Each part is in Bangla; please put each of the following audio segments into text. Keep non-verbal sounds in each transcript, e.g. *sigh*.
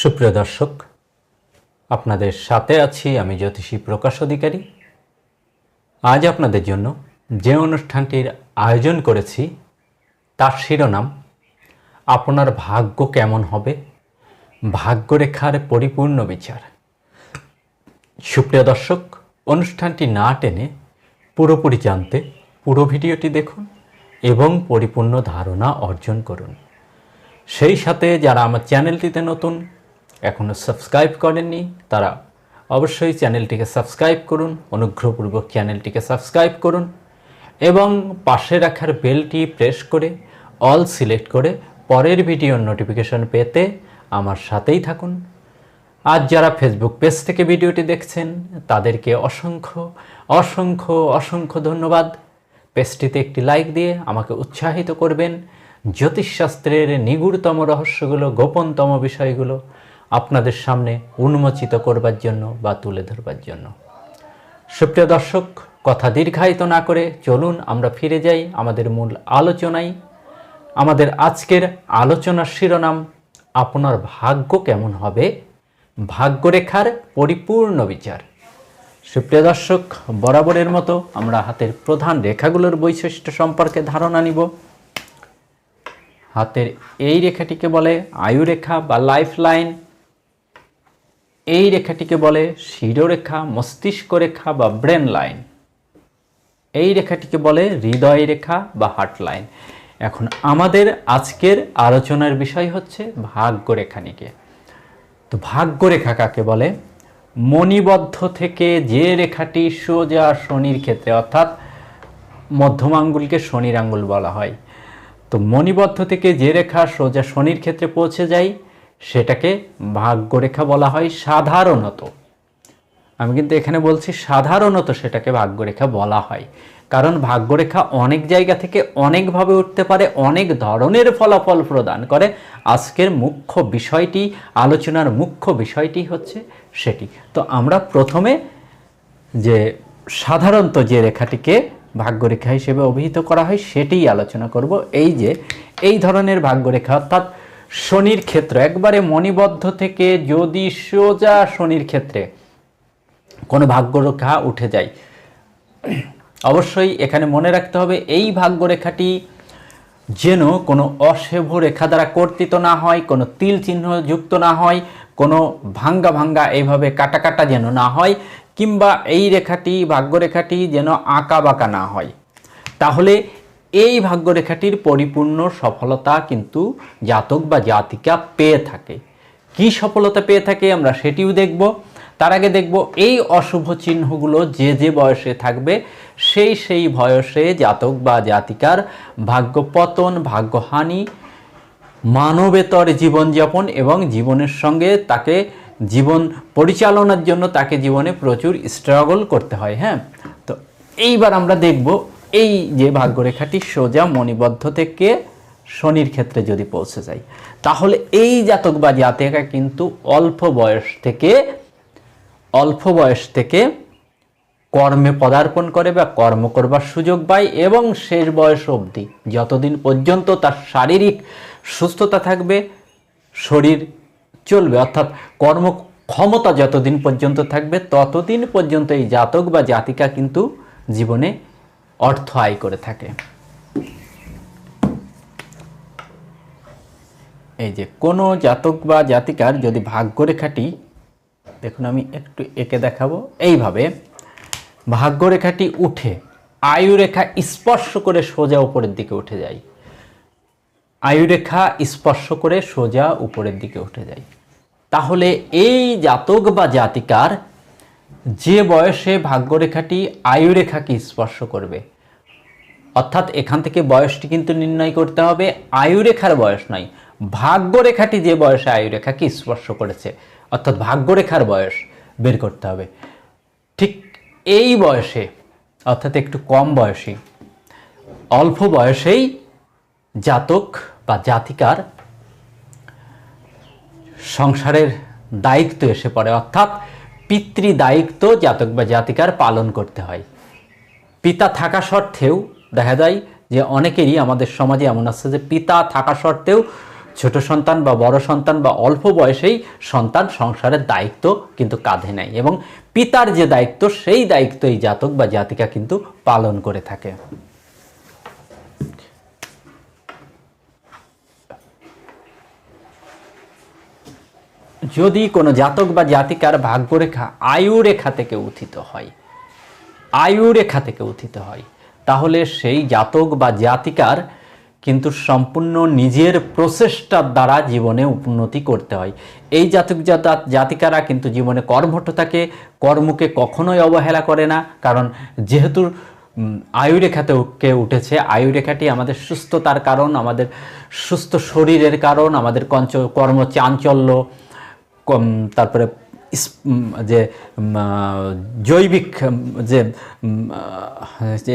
সুপ্রিয় দর্শক, আপনাদের সাথে আছি আমি জ্যোতিষী প্রকাশ অধিকারী। আজ আপনাদের জন্য যে অনুষ্ঠানটির আয়োজন করেছি, তার শিরোনাম, আপনার ভাগ্য কেমন হবে? ভাগ্যরেখার পরিপূর্ণ বিচার। সুপ্রিয় দর্শক, অনুষ্ঠানটি না টেনে পুরোপুরি জানতে পুরো ভিডিওটি দেখুন এবং পরিপূর্ণ ধারণা অর্জন করুন। সেই সাথে যারা আমার চ্যানেলটিতে নতুন এখনও সাবস্ক্রাইব করেননি, তারা অবশ্যই চ্যানেলটিকে সাবস্ক্রাইব করুন, অনুগ্রহপূর্বক চ্যানেলটিকে সাবস্ক্রাইব করুন এবং পাশে রাখার বেলটি প্রেস করে, অল সিলেক্ট করে পরের ভিডিওর নোটিফিকেশন পেতে আমার সাথেই থাকুন। আজ যারা ফেসবুক পেজ থেকে ভিডিওটি দেখছেন, তাদেরকে অসংখ্য অসংখ্য অসংখ্য ধন্যবাদ। পেজটিতে একটি লাইক দিয়ে আমাকে উৎসাহিত করবেন। জ্যোতিষশাস্ত্রের নিগুড়তম রহস্যগুলো, গোপনতম বিষয়গুলো আপনাদের সামনে উন্মোচিত করবার জন্য বা তুলে ধরবার জন্য। সুপ্রিয় দর্শক, কথা দীর্ঘায়িত না করে চলুন আমরা ফিরে যাই আমাদের মূল আলোচনায়। আমাদের আজকের আলোচনার শিরোনাম, আপনার ভাগ্য কেমন হবে? ভাগ্যরেখার পরিপূর্ণ বিচার। সুপ্রিয় দর্শক, বরাবরের মতো আমরা হাতের প্রধান রেখাগুলোর বৈশিষ্ট্য সম্পর্কে ধারণা নিব। হাতের এই রেখাটিকে বলে আয়ুরেখা বা লাইফ লাইন এই রেখাটিকে বলে শিরোরেখা মস্তিষ্ক রেখা বা ব্রেন লাইন। এই রেখাটিকে বলে হৃদয় রেখা বা হার্ট লাইন। এখন আমাদের আজকের আলোচনার বিষয় হচ্ছে ভাগ্যরেখা নিয়ে। তো ভাগ্যরেখা কাকে বলে? মণিবদ্ধ থেকে যে রেখাটি সোজা শনির ক্ষেত্রে, অর্থাৎ মধ্যম আঙ্গুলকে শনির আঙ্গুল বলা হয়। তো মণিবদ্ধ থেকে যে রেখা সোজা শনির ক্ষেত্রে পৌঁছে যায় সেটাকে ভাগ্যরেখা বলা হয় সাধারণত। আমি কিন্তু এখানে বলছি সাধারণত সেটাকে ভাগ্যরেখা বলা হয়। কারণ ভাগ্যরেখা অনেক জায়গা থেকে অনেকভাবে উঠতে পারে, অনেক ধরনের ফলাফল প্রদান করে। আজকের মুখ্য বিষয়টি, আলোচনার মুখ্য বিষয়টি হচ্ছে সেটি। তো আমরা প্রথমে যে সাধারণত যে রেখাটিকে ভাগ্যরেখা হিসেবে অভিহিত করা হয়, সেটিই আলোচনা করব। এই যে, এই ধরনের ভাগ্যরেখা অর্থাৎ শনির ক্ষেত্র, একবারে মণিবদ্ধ থেকে যদি সোজা শনির ক্ষেত্রে কোনো ভাগ্যরেখা উঠে যায়। অবশ্যই এখানে মনে রাখতে হবে, এই ভাগ্যরেখাটি যেন কোনো অশেভ রেখা দ্বারা কর্তৃত না হয়, কোনো তিল চিহ্ন যুক্ত না হয়, কোনো ভাঙ্গা ভাঙ্গা এইভাবে কাটা কাটা যেন না হয়, কিংবা এই রেখাটি, ভাগ্যরেখাটি যেন আঁকা বাঁকা না হয়। তাহলে এই ভাগ্যরেখাটির পরিপূর্ণ সফলতা কিন্তু জাতক বা জাতিকা পেয়ে থাকে। কি সফলতা পেয়ে থাকে আমরা সেটিও দেখব। তার আগে দেখব এই অশুভ চিহ্নগুলো যে যে বয়সে থাকবে, সেই সেই বয়সে জাতক বা জাতিকার ভাগ্যপতন ভাগ্যহানি মানবেতর জীবনযাপন এবং জীবনের সঙ্গে তাকে জীবন পরিচালনার জন্য তাকে জীবনে প্রচুর স্ট্রাগল করতে হয় হ্যাঁ? তো এইবার আমরা দেখব এই যে ভাগ্যরেখাটি সোজা মণিবদ্ধ থেকে শনির ক্ষেত্রে যদি পৌঁছে যায়, তাহলে এই জাতক বা জাতিকা কিন্তু অল্প বয়স থেকে, অল্প বয়স থেকে কর্মে পদার্পণ করে বা কর্ম করবার সুযোগ পায় এবং শেষ বয়স অবধি যতদিন পর্যন্ত তার শারীরিক সুস্থতা থাকবে, শরীর চলবে, অর্থাৎ কর্ম ক্ষমতা যতদিন পর্যন্ত থাকবে, ততদিন পর্যন্ত এই জাতক বা জাতিকা কিন্তু জীবনে অর্থ আয় করে থাকে। এই যে, কোনো জাতক বা জাতিকার যদি ভাগ্যরেখাটি, দেখুন আমি একটু এঁকে দেখাবো, এইভাবে ভাগ্যরেখাটি উঠে, আয়ুরেখা স্পর্শ করে সোজা উপরের দিকে উঠে যায়। আয়ুরেখা স্পর্শ করে সোজা উপরের দিকে উঠে যায়। তাহলে এই জাতক বা জাতিকার যে বয়সে ভাগ্যরেখাটি আয়ুরেখাকে স্পর্শ করবে, অর্থাৎ এখান থেকে বয়সটি কিন্তু নির্ণয় করতে হবে, আয়ুরেখার বয়স নয়, ভাগ্যরেখাটি যে বয়সে আয়ুরেখাকে স্পর্শ করেছে, অর্থাৎ ভাগ্যরেখার বয়স বের করতে হবে। ঠিক এই বয়সে, অর্থাৎ একটু কম বয়সী, অল্প বয়সেই জাতক বা জাতিকার সংসারের দায়িত্ব এসে পড়ে, অর্থাৎ পিতৃ দায়িত্ব জাতক বা জাতিকার পালন করতে হয়। পিতা থাকা সত্ত্বেও দেখা যায় যে অনেকেরই আমাদের সমাজে এমন আছে যে পিতা থাকা সত্ত্বেও ছোট সন্তান বা বড় সন্তান বা অল্প বয়সেই সন্তান সংসারের দায়িত্ব কিন্তু কাঁধে নেয় এবং পিতার যে দায়িত্ব, সেই দায়িত্ব এই জাতক বা জাতিকা কিন্তু পালন করে থাকে। যদি কোনো জাতক বা জাতিকার ভাগ্যরেখা আয়ু রেখা থেকে উথিত হয় আয়ু রেখা থেকে উথিত হয়, তাহলে সেই জাতক বা জাতিকার কিন্তু সম্পূর্ণ নিজের প্রচেষ্টার দ্বারা জীবনে উন্নতি করতে হয়। এই জাতক জাতা- জাতিকারা কিন্তু জীবনে কর্মঠ থাকে কর্মকে কখনোই অবহেলা করে না। কারণ যেহেতু আয়ুরেখাতে কে উঠেছে, আয়ুরেখাটি আমাদের সুস্থতার কারণ, আমাদের সুস্থ শরীরের কারণ, আমাদের কঞ্চ কর্ম চাঞ্চল্য কম তারপরে যে জৈবিক যে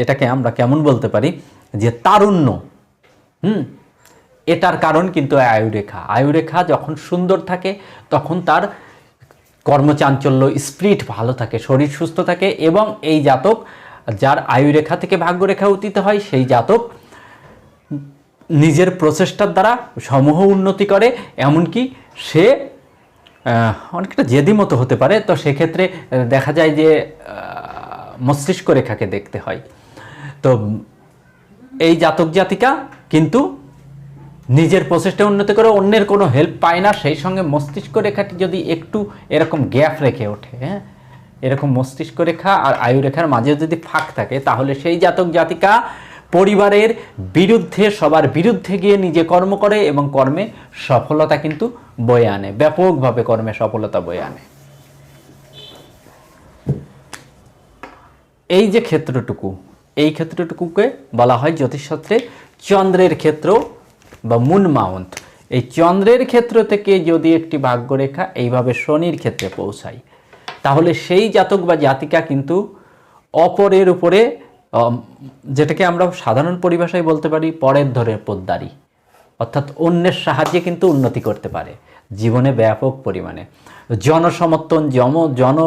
এটাকে আমরা কেমন বলতে পারি, যে তারুণ্য, হুম? এটার কারণ কিন্তু আয়ুরেখা। আয়ুরেখা যখন সুন্দর থাকে, তখন তার কর্মচাঞ্চল্য, স্পিরিট ভালো থাকে, শরীর সুস্থ থাকে এবং এই জাতক, যার আয়ুরেখা থেকে ভাগ্যরেখা উত্থিত হয়, সেই জাতক নিজের প্রচেষ্টার দ্বারা সমূহ উন্নতি করে, এমনকি সে অনেকটা জেদি মতো হতে পারে। তো সেক্ষেত্রে দেখা যায় যে মস্তিষ্ক রেখাকে দেখতে হয়। তো এই জাতক জাতিকা কিন্তু নিজের প্রচেষ্টা উন্নতি করে অন্যের কোনো হেল্প পায় না। সেই সঙ্গে মস্তিষ্ক রেখাটি যদি একটু এরকম গ্যাপ রেখে ওঠে হ্যাঁ? এরকম মস্তিষ্ক রেখা আর আয়ু রেখার মাঝে যদি ফাঁক থাকে, তাহলে সেই জাতক জাতিকা পরিবারের বিরুদ্ধে, সবার বিরুদ্ধে গিয়ে নিজে কর্ম করে এবং কর্মে সফলতা কিন্তু বয়ে আনে, ব্যাপকভাবে কর্মে সফলতা বয়ে আনে। এই যে ক্ষেত্রটুকু, এই ক্ষেত্রটুকুকে বলা হয় জ্যোতিষশাস্ত্রে চন্দ্রের ক্ষেত্র বা মুন মাউন্ট এই চন্দ্রের ক্ষেত্র থেকে যদি একটি ভাগ্যরেখা এইভাবে শনির ক্ষেত্রে পৌঁছায়, তাহলে সেই জাতক বা জাতিকা কিন্তু অপরের উপরে যেটাকে আমরা সাধারণ পরিভাষায় বলতে পারি পরের ধরে পোদ্দারি। অর্থাৎ অন্যের সাহায্যে কিন্তু উন্নতি করতে পারে, জীবনে ব্যাপক পরিমাণে। জনসমর্থন, জম, জন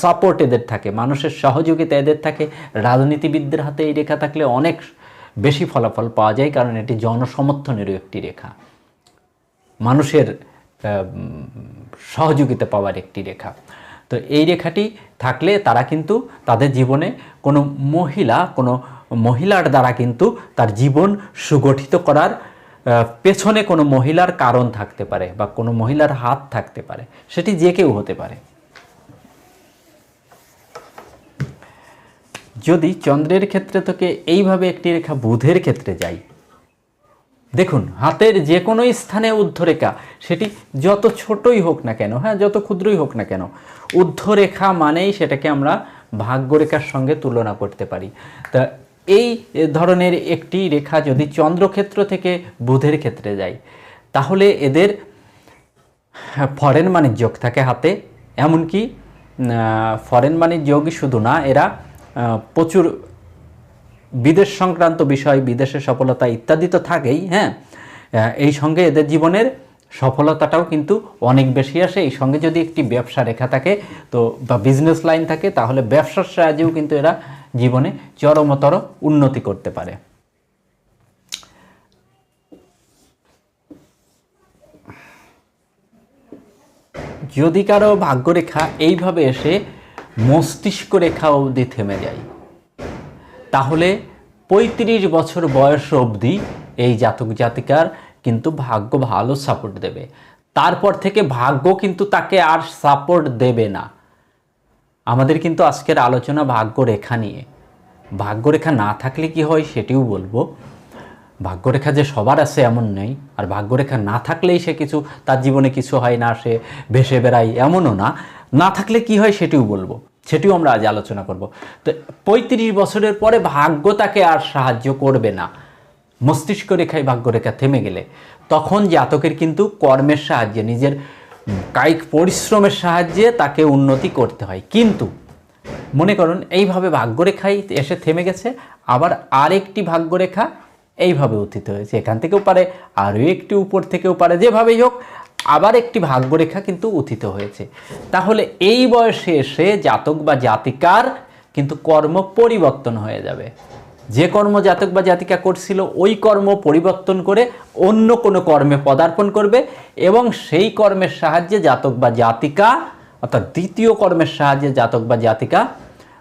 সাপোর্ট এদের থাকে, মানুষের সহযোগিতা এদের থাকে, রাজনীতিবিদদের হাতে এই রেখা থাকলে অনেক বেশি ফলাফল পাওয়া যায়, কারণ এটি জনসমর্থনেরও একটি রেখা। মানুষের সহযোগিতা পাওয়ার একটি রেখা। তো এই রেখাটি থাকলে তারা কিন্তু তাদের জীবনে কোনো মহিলা, কোনো মহিলার দ্বারা কিন্তু তার জীবন সুগঠিত করার পেছনে কোনো মহিলার কারণ থাকতে পারে বা কোনো মহিলার হাত থাকতে পারে। সেটি যে কেউ হতে পারে। যদি চন্দ্রের ক্ষেত্রে থেকে এইভাবে একটি রেখা বুধের ক্ষেত্রে যায় দেখুন, হাতের যে কোনো স্থানে ঊর্ধ্বরেখা সেটি যত ছোটই হোক না কেন হ্যাঁ যত ক্ষুদ্রই হোক না কেন ঊর্ধ্বরেখা মানেই সেটাকে আমরা ভাগ্যরেখার সঙ্গে তুলনা করতে পারি। তা এই ধরনের একটি রেখা যদি চন্দ্রক্ষেত্র থেকে বুধের ক্ষেত্রে যায়, তাহলে এদের ফরেন মানির যোগ থাকে হাতে, এমনকি ফরেন মানির যোগই শুধু না, এরা প্রচুর বিদেশ সংক্রান্ত বিষয় বিদেশে সফলতা ইত্যাদি তো থাকেই হ্যাঁ? এই সঙ্গে এদের জীবনের সফলতাটাও কিন্তু অনেক বেশি আসে। এই সঙ্গে যদি একটি ব্যবসা রেখা থাকে তো, বা বিজনেস লাইন থাকে, তাহলে ব্যবসার সাহায্যেও কিন্তু এরা জীবনে চরমতর উন্নতি করতে পারে। যদি কারও ভাগ্যরেখা এইভাবে এসে মস্তিষ্ক রেখা অবধি থেমে যায়, তাহলে পঁয়ত্রিশ বছর বয়স অবধি এই জাতক জাতিকার কিন্তু ভাগ্য ভালো সাপোর্ট দেবে। তারপর থেকে ভাগ্য কিন্তু তাকে আর সাপোর্ট দেবে না। আমাদের কিন্তু আজকের আলোচনা ভাগ্যরেখা নিয়ে। ভাগ্যরেখা না থাকলে কি হয় সেটিও বলব। ভাগ্যরেখা যে সবার আছে এমন নেই। আর ভাগ্যরেখা না থাকলেই সে কিছু, তার জীবনে কিছু হয় না, সে ভেসে বেড়ায় এমনও না। না থাকলে কি হয় সেটিও বলব। সেটিও আমরা আজ আলোচনা করব। তো পঁয়ত্রিশ বছরের পরে ভাগ্য তাকে আর সাহায্য করবে না। মস্তিষ্ক রেখায় ভাগ্যরেখা থেমে গেলে। তখন জাতকের কিন্তু কর্মের সাহায্যে, নিজের কায়িক পরিশ্রমের সাহায্যে তাকে উন্নতি করতে হয়। কিন্তু মনে করুন, এইভাবে ভাগ্যরেখাই এসে থেমে গেছে। আবার আরেকটি ভাগ্যরেখা এইভাবে উত্থিত হয়েছে। এখান থেকেও পারে, আরও একটি উপর থেকেও পারে। যেভাবেই হোক আবার একটি ভাগ্যরেখা কিন্তু উথিত হয়েছে। তাহলে এই বয়সে এসে জাতক বা জাতিকার কিন্তু কর্ম পরিবর্তন হয়ে যাবে। যে কর্ম জাতক বা জাতিকা করছিল, ওই কর্ম পরিবর্তন করে অন্য কোনো কর্মে পদার্পণ করবে এবং সেই কর্মের সাহায্যে জাতক বা জাতিকা, অর্থাৎ দ্বিতীয় কর্মের সাহায্যে জাতক বা জাতিকা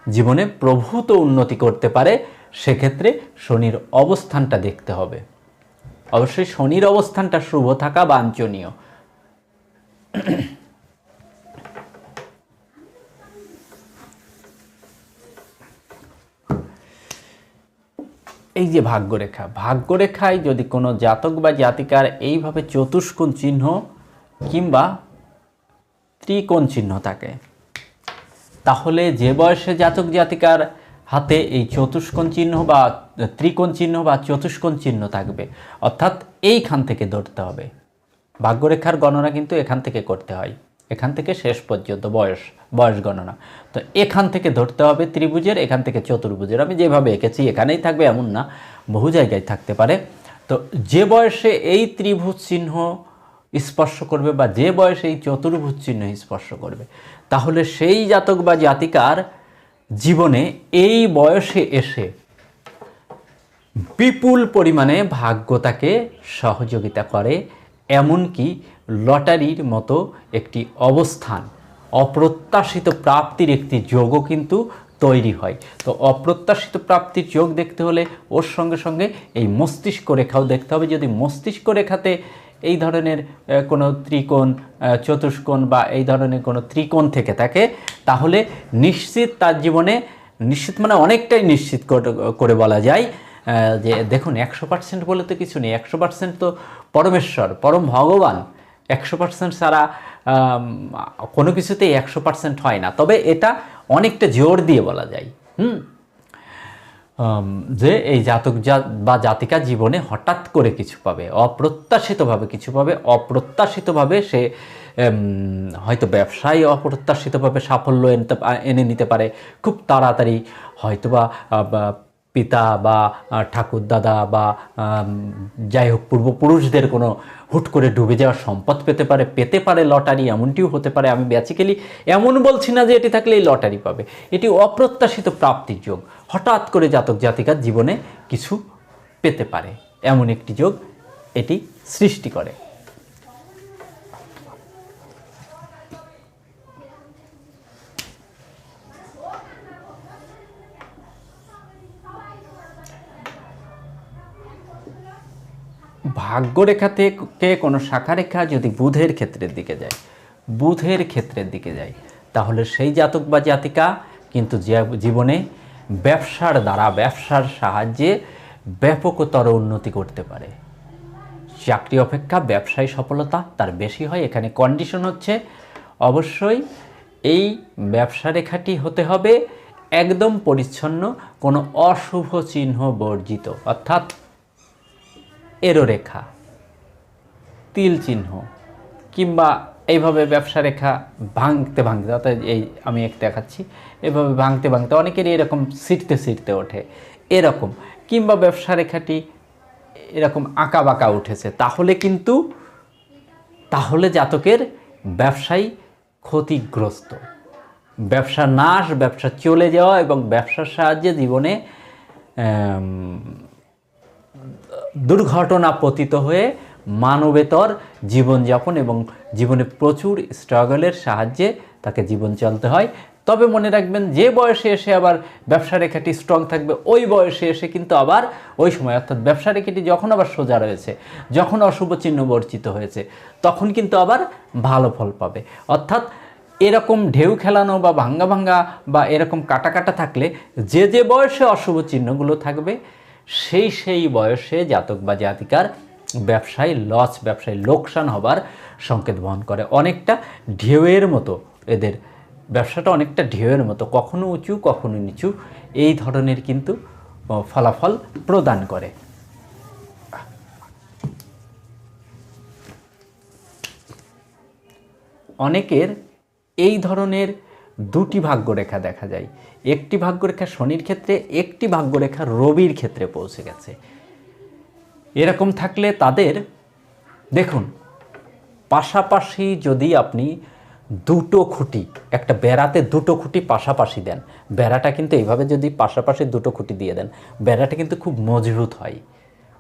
জীবনে প্রভূত উন্নতি করতে পারে, সেক্ষেত্রে শনির অবস্থানটা দেখতে হবে। অবশ্যই শনির অবস্থানটা শুভ থাকা বাঞ্ছনীয়। *clears throat* এই যে ভাগ্যরেখা, ভাগ্যরেখায় যদি কোনো জাতক বা জাতিকার এইভাবে চতুষ্কোণ চিহ্ন কিংবা ত্রিকোণ চিহ্ন থাকে, তাহলে যে বয়সে জাতক জাতিকার হাতে এই চতুষ্কোণ চিহ্ন বা ত্রিকোণ চিহ্ন বা চতুষ্কোণ চিহ্ন থাকবে, অর্থাৎ এইখান থেকে ধরতে হবে। ভাগ্যরেখার গণনা কিন্তু এখান থেকে করতে হয়। এখান থেকে শেষ পর্যন্ত বয়স বয়স গণনা। তো এখান থেকে ধরতে হবে ত্রিভুজের, এখান থেকে চতুর্ভুজের। আমি যেভাবে এঁকেছি, এখানেই থাকবে এমন না, বহু জায়গায় থাকতে পারে। তো যে বয়সে এই ত্রিভুজ চিহ্ন স্পর্শ করবে বা যে বয়সে এই চতুর্ভুজ চিহ্ন স্পর্শ করবে, তাহলে সেই জাতক বা জাতিকার জীবনে এই বয়সে এসে বিপুল পরিমাণে ভাগ্য তাকে সহযোগিতা করে এমনকি লটারির মতো একটি অবস্থান। অপ্রত্যাশিত প্রাপ্তির একটি যোগও কিন্তু তৈরি হয়। তো অপ্রত্যাশিত প্রাপ্তির যোগ দেখতে হলে ওর সঙ্গে সঙ্গে এই মস্তিষ্ক রেখাও দেখতে হবে। যদি মস্তিষ্ক রেখাতে এই ধরনের কোনো ত্রিকোণ চতুষ্কোণ বা এই ধরনের কোনো ত্রিকোণ থেকে থাকে, তাহলে নিশ্চিত তার জীবনে, নিশ্চিত মানে অনেকটাই নিশ্চিত করে বলা যায় যে দেখুন একশো পার্সেন্ট বলে তো কিছু নেই। একশো পার্সেন্ট তো পরমেশ্বর, পরম ভগবান, একশো পার্সেন্ট ছাড়া কোনো কিছুতেই একশো পার্সেন্ট হয় না। তবে এটা অনেকটা জোর দিয়ে বলা যায়। হুম? যে এই জাতক বা জাতিকা জীবনে হঠাৎ করে কিছু পাবে, অপ্রত্যাশিতভাবে কিছু পাবে, অপ্রত্যাশিতভাবে সে হয়তো ব্যবসায় অপ্রত্যাশিতভাবে সাফল্য এনে নিতে পারে, খুব তাড়াতাড়ি হয়তোবা পিতা বা আ, ঠাকুরদাদা বা যাই হোক পূর্বপুরুষদের কোনো হুট করে ডুবে যাওয়ার সম্পদ পেতে পারে পেতে পারে লটারি এমনটিও হতে পারে। আমি বেসিক্যালি এমন বলছি না যে এটি থাকলে এই লটারি পাবে। এটি অপ্রত্যাশিত প্রাপ্তির যোগ। হঠাৎ করে জাতক জাতিকার জীবনে কিছু পেতে পারে। এমন একটি যোগ এটি সৃষ্টি করে। ভাগ্যরেখা থেকে কোনো শাখারেখা যদি বুধের ক্ষেত্রের দিকে যায়, বুধের ক্ষেত্রের দিকে যায়, তাহলে সেই জাতক বা জাতিকা কিন্তু জীবনে ব্যবসার দ্বারা, ব্যবসার সাহায্যে ব্যাপকতর উন্নতি করতে পারে। চাকরি অপেক্ষা, ব্যবসায় সফলতা তার বেশি হয়। এখানে কন্ডিশন হচ্ছে অবশ্যই এই ব্যবসা রেখাটি হতে হবে একদম পরিচ্ছন্ন, কোনো অশুভ চিহ্ন বর্জিত। অর্থাৎ এরো রেখা তিল চিহ্ন, কিংবা এইভাবে ব্যবসা রেখা ভাঙতে ভাঙতে, অর্থাৎ এই আমি একটা দেখাচ্ছি, এভাবে ভাঙতে ভাঙতে অনেকেরই এরকম সিটতে সিটতে ওঠে। এরকম, কিংবা ব্যবসা রেখাটি এরকম আঁকা বাঁকা উঠেছে, তাহলে কিন্তু, তাহলে জাতকের ব্যবসায়ী ক্ষতিগ্রস্ত। ব্যবসা নাশ, ব্যবসা চলে যাওয়া এবং ব্যবসার সাহায্যে জীবনে দুর্ঘটনা পতিত হয়ে মানবেতর জীবনযাপন এবং জীবনে প্রচুর স্ট্রাগলের সাহায্যে তাকে জীবন চলতে হয়। তবে মনে রাখবেন যে বয়সে এসে আবার ব্যবসা রেখাটি স্ট্রং থাকবে, ওই বয়সে এসে কিন্তু আবার ওই সময়, অর্থাৎ ব্যবসা রেখাটি যখন আবার সোজা রয়েছে, যখন অশুভ চিহ্ন বর্জিত হয়েছে, তখন কিন্তু আবার ভালো ফল পাবে। অর্থাৎ এরকম ঢেউ খেলানো বা ভাঙ্গা ভাঙ্গা বা এরকম কাটা কাটা থাকলে যে যে বয়সে অশুভ চিহ্নগুলো থাকবে সেই সেই বয়সে জাতক বা জাতিকার ব্যবসায় লস, ব্যবসায় লোকসান হবার সংকেত বহন করে। অনেকটা ঢেউয়ের মতো এদের ব্যবসাটা অনেকটা ঢেউয়ের মতো, কখনো উঁচু, কখনো নিচু। এই ধরনের কিন্তু ফলাফল প্রদান করে। অনেকের এই ধরনের দুটি ভাগ্যরেখা দেখা যায়। একটি ভাগ্যরেখা শনির ক্ষেত্রে, একটি ভাগ্যরেখা রবির ক্ষেত্রে পৌঁছে গেছে। এরকম থাকলে তাদের, দেখুন, পাশাপাশি যদি আপনি দুটো খুঁটি, একটা বেড়াতে দুটো খুঁটি পাশাপাশি দেন, বেড়াটা কিন্তু এইভাবে যদি পাশাপাশি দুটো খুঁটি দিয়ে দেন, বেড়াটা কিন্তু খুব মজবুত হয়।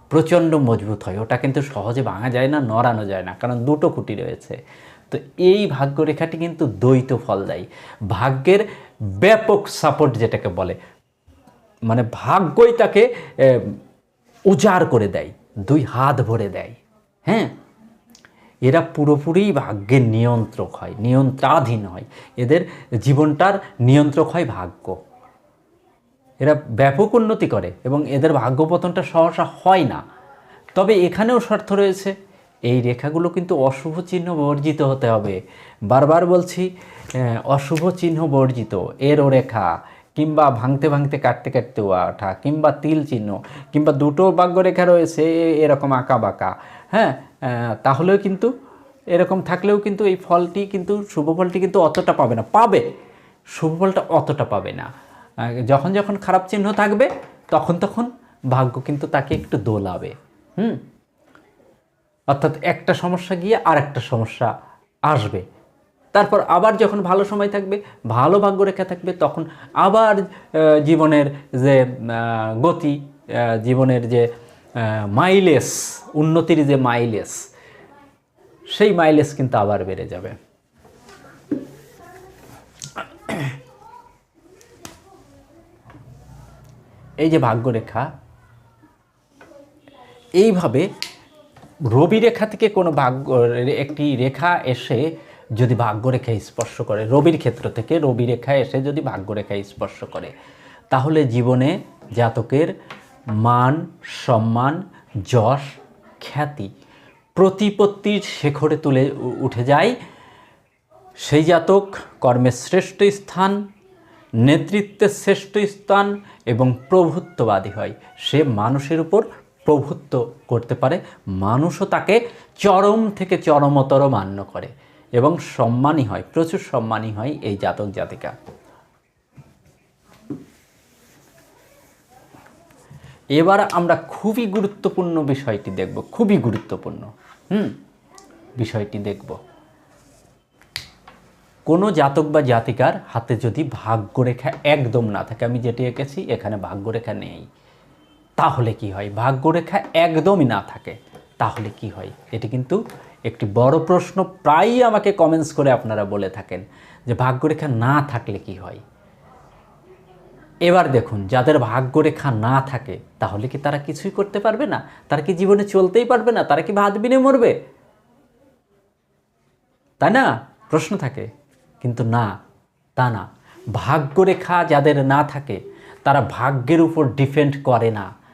প্রচণ্ড মজবুত হয়। ওটা কিন্তু সহজে ভাঙা যায় না, নড়ানো যায় না, কারণ দুটো খুঁটি রয়েছে। তো এই ভাগ্যরেখাটি কিন্তু দ্বৈত ফল দেয় ভাগ্যের ব্যাপক সাপোর্ট যেটাকে বলে মানে ভাগ্যই তাকে উজাড় করে দেয়, দুই হাত ভরে দেয় হ্যাঁ? এরা পুরোপুরি ভাগ্যের নিয়ন্ত্রক হয়, নিয়ন্ত্রাধীন হয়। এদের জীবনটার নিয়ন্ত্রক হয় ভাগ্য। এরা ব্যাপক উন্নতি করে এবং এদের ভাগ্যপতনটা সহসা হয় না। তবে এখানেও শর্ত রয়েছে এই রেখাগুলো কিন্তু অশুভ চিহ্ন বর্জিত হতে হবে। বারবার বলছি অশুভ চিহ্ন বর্জিত, এরও রেখা, কিংবা ভাঙতে ভাঙতে, কাটতে কাটতে ওঠা কিংবা তিল চিহ্ন, কিংবা দুটো ভাগ্যরেখা রয়েছে, এরকম আঁকা বাঁকা। হ্যাঁ তাহলেও কিন্তু এরকম থাকলেও কিন্তু এই ফলটি কিন্তু, শুভ ফলটি কিন্তু অতটা পাবে না। পাবে, শুভ ফলটা অতটা পাবে না। যখন যখন খারাপ চিহ্ন থাকবে, তখন তখন ভাগ্য কিন্তু তাকে একটু দোলাবে। হুম? অর্থাৎ একটা সমস্যা গিয়ে আর একটা সমস্যা আসবে। তারপর আবার যখন ভালো সময় থাকবে, ভালো ভাগ্যরেখা থাকবে, তখন আবার জীবনের যে গতি জীবনের যে মাইলেস উন্নতির যে মাইলেস সেই মাইলেজ কিন্তু আবার বেড়ে যাবে। এই যে ভাগ্যরেখা, এইভাবে রবি রেখা থেকে কোনো ভাগ্য একটি রেখা এসে যদি ভাগ্যরেখা স্পর্শ করে, রবির ক্ষেত্র থেকে রবি রেখা এসে যদি ভাগ্যরেখা স্পর্শ করে, তাহলে জীবনে জাতকের মান, সম্মান, যশ, খ্যাতি প্রতিপত্তির শেখরে তুলে উঠে যায়। সেই জাতক কর্মের শ্রেষ্ঠ স্থান নেতৃত্বের শ্রেষ্ঠ স্থান এবং প্রভুত্ববাদী হয়। সে মানুষের উপর প্রভুত্ব করতে পারে, মানুষও তাকে চরম থেকে চরমতর মান্য করে এবং সম্মানই হয়, প্রচুর সম্মানই হয় এই জাতক জাতিকা। এবার আমরা খুবই গুরুত্বপূর্ণ বিষয়টি দেখব, খুবই গুরুত্বপূর্ণ, হুম? বিষয়টি দেখব। কোনো জাতক বা জাতিকার হাতে যদি ভাগ্যরেখা একদম না থাকে, আমি যেটি এঁকেছি, এখানে ভাগ্যরেখা নেই। তাহলে কি হয়? ভাগ্যরেখা একদমই না থাকে, তাহলে কি হয়? এটি কিন্তু একটি বড় প্রশ্ন প্রায়ই আমাকে কমেন্টস করে আপনারা বলে থাকেন যে ভাগ্যরেখা না থাকলে কি হয়? এবার দেখুন, যাদের ভাগ্যরেখা না থাকে, তাহলে কি তারা কিছুই করতে পারবে না? তারা কি জীবনে চলতেই পারবে না? তারা কি ভাত বিনে মরবে? তাই না? প্রশ্ন থাকে, কিন্তু না, তা না। ভাগ্যরেখা যাদের না থাকে, তারা ভাগ্যের উপর ডিপেন্ড করে না।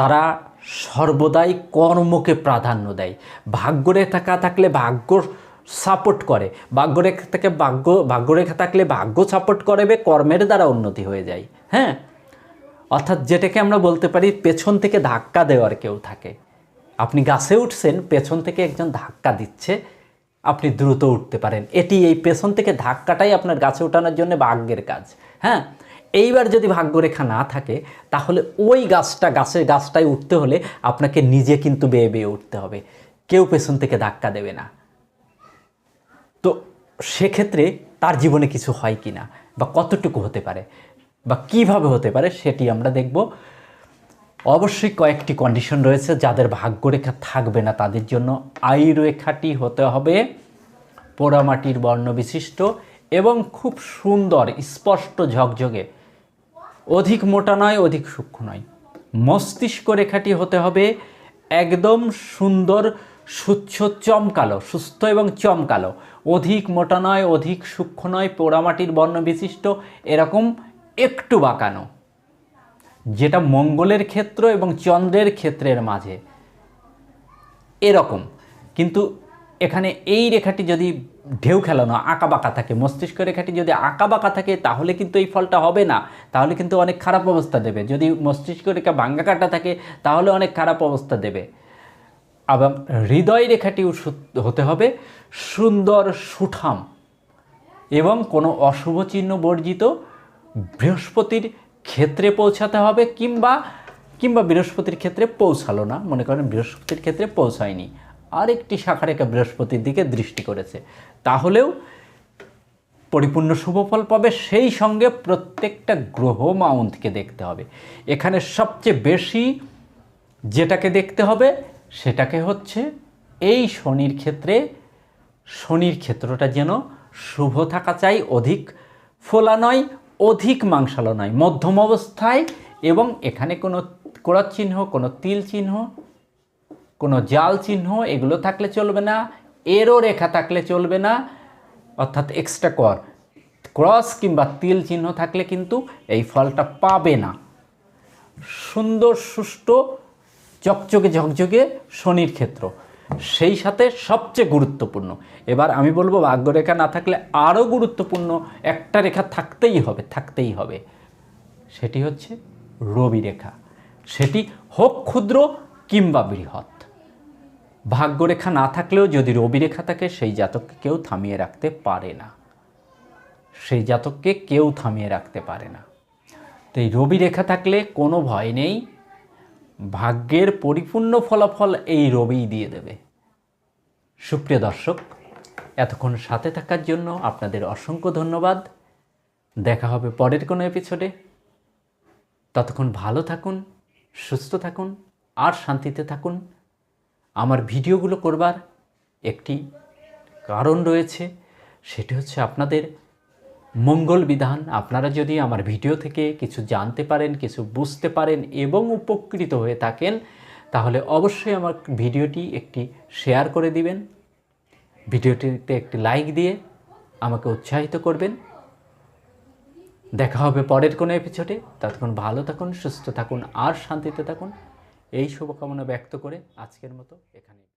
তারা সর্বদাই কর্মকে প্রাধান্য দেয়। ভাগ্যরেখা থাকলে ভাগ্য সাপোর্ট করে ভাগ্যরেখা থেকে ভাগ্য ভাগ্যরেখা থাকলে ভাগ্য সাপোর্ট করবে কর্মের দ্বারা উন্নতি হয়ে যায়। হ্যাঁ? অর্থাৎ যেটাকে আমরা বলতে পারি, পেছন থেকে ধাক্কা দেওয়ার কেউ থাকে। আপনি গাছে উঠছেন, পেছন থেকে একজন ধাক্কা দিচ্ছে আপনি দ্রুত উঠতে পারেন। এটি এই পেছন থেকে ধাক্কাটাই আপনার গাছে ওঠানোর জন্য ভাগ্যের কাজ। হ্যাঁ? এইবার যদি ভাগ্যরেখা না থাকে, তাহলে ওই গাছটা, গাছের গাছটায় উঠতে হলে আপনাকে নিজে কিন্তু বেয়ে বেয়ে উঠতে হবে। কেউ পেছন থেকে ধাক্কা দেবে না। তো সেক্ষেত্রে তার জীবনে কিছু হয় কি না বা কতটুকু হতে পারে বা কীভাবে হতে পারে, সেটি আমরা দেখব। অবশ্যই কয়েকটি কন্ডিশন রয়েছে যাদের ভাগ্যরেখা থাকবে না। তাদের জন্য আই রেখাটি হতে হবে পোড়ামাটির বর্ণ বিশিষ্ট এবং খুব সুন্দর, স্পষ্ট ঝকঝকে। অধিক মোটা নয়, অধিক সূক্ষ্ম নয়। মস্তিষ্ক রেখাটি হতে হবে একদম সুন্দর, সুচ্ছ, চমকালো, সুস্থ এবং চমকালো। অধিক মোটা নয়, অধিক সূক্ষ্ম নয়, পোড়ামাটির বর্ণ বিশিষ্ট, এরকম একটু বাঁকানো। যেটা মঙ্গলের ক্ষেত্র এবং চন্দ্রের ক্ষেত্রের মাঝে। এরকম। কিন্তু এখানে এই রেখাটি যদি ঢেউ খেলানো আঁকা বাঁকা থাকে, মস্তিষ্ক রেখাটি যদি আঁকা বাঁকা থাকে, তাহলে কিন্তু এই ফলটা হবে না। তাহলে কিন্তু অনেক খারাপ অবস্থা দেবে। যদি মস্তিষ্ক রেখা ভাঙ্গা কাটা থাকে, তাহলে অনেক খারাপ অবস্থা দেবে। আবার হৃদয় রেখাটিও হতে হবে সুন্দর সুঠাম এবং কোনো অশুভ চিহ্ন বর্জিত বৃহস্পতির ক্ষেত্রে পৌঁছাতে হবে কিংবা কিংবা বৃহস্পতির ক্ষেত্রে পৌঁছালো না। মনে করেন বৃহস্পতির ক্ষেত্রে পৌঁছায়নি। আরেকটি শাখারেখা বৃহস্পতির দিকে দৃষ্টি করেছে। তাহলেও পরিপূর্ণ শুভফল পাবে। সেই সঙ্গে প্রত্যেকটা গ্রহ মাউন্টকে দেখতে হবে। এখানে সবচেয়ে বেশি যেটাকে দেখতে হবে, সেটাকে হচ্ছে এই শনির ক্ষেত্রে, শনির ক্ষেত্রটা যেন শুভ থাকা চাই, অধিক ফোলা নয় অধিক মাংসালো নয়, মধ্যম অবস্থায় এবং এখানে কোনো কোড়ার চিহ্ন, কোনো তিল চিহ্ন, কোনো জাল চিহ্ন এগুলো থাকলে চলবে না, এরও রেখা থাকলে চলবে না, অর্থাৎ এক্সট্রা কর। ক্রস কিংবা তিল চিহ্ন থাকলে কিন্তু এই ফলটা পাবে না। সুন্দর, সুষ্ঠু, চকচকে, ঝকঝকে শনির ক্ষেত্র। সেই সাথে সবচেয়ে গুরুত্বপূর্ণ। এবার আমি বলব, ভাগ্যরেখা না থাকলে আরও গুরুত্বপূর্ণ একটা রেখা থাকতেই হবে থাকতেই হবে। সেটি হচ্ছে রবি রেখা। সেটি হোক ক্ষুদ্র কিংবা বৃহৎ। ভাগ্যরেখা না থাকলেও যদি রবি রেখা থাকে, সেই জাতককে কেউ থামিয়ে রাখতে পারে না। সেই জাতককে কেউ থামিয়ে রাখতে পারে না। তো এই রবি রেখা থাকলে কোনো ভয় নেই। ভাগ্যের পরিপূর্ণ ফলাফল এই রবিই দিয়ে দেবে। সুপ্রিয় দর্শক, এতক্ষণ সাথে থাকার জন্য আপনাদের অসংখ্য ধন্যবাদ। দেখা হবে পরের কোনো এপিসোডে। ততক্ষণ ভালো থাকুন, সুস্থ থাকুন, আর শান্তিতে থাকুন। আমার ভিডিওগুলো করবার একটি কারণ রয়েছে, সেটি হচ্ছে আপনাদের মঙ্গল বিধান। আপনারা যদি আমার ভিডিও থেকে কিছু জানতে পারেন, কিছু বুঝতে পারেন এবং উপকৃত হয়ে থাকেন, তাহলে অবশ্যই আমার ভিডিওটি একটি শেয়ার করে দিবেন। ভিডিওটিতে একটি লাইক দিয়ে আমাকে উৎসাহিত করবেন। দেখা হবে পরের কোনো এপিসোডে। ততক্ষণ ভালো থাকুন, সুস্থ থাকুন, আর শান্তিতে থাকুন। এই শুভকামনা ব্যক্ত করে আজকের মতো এখানে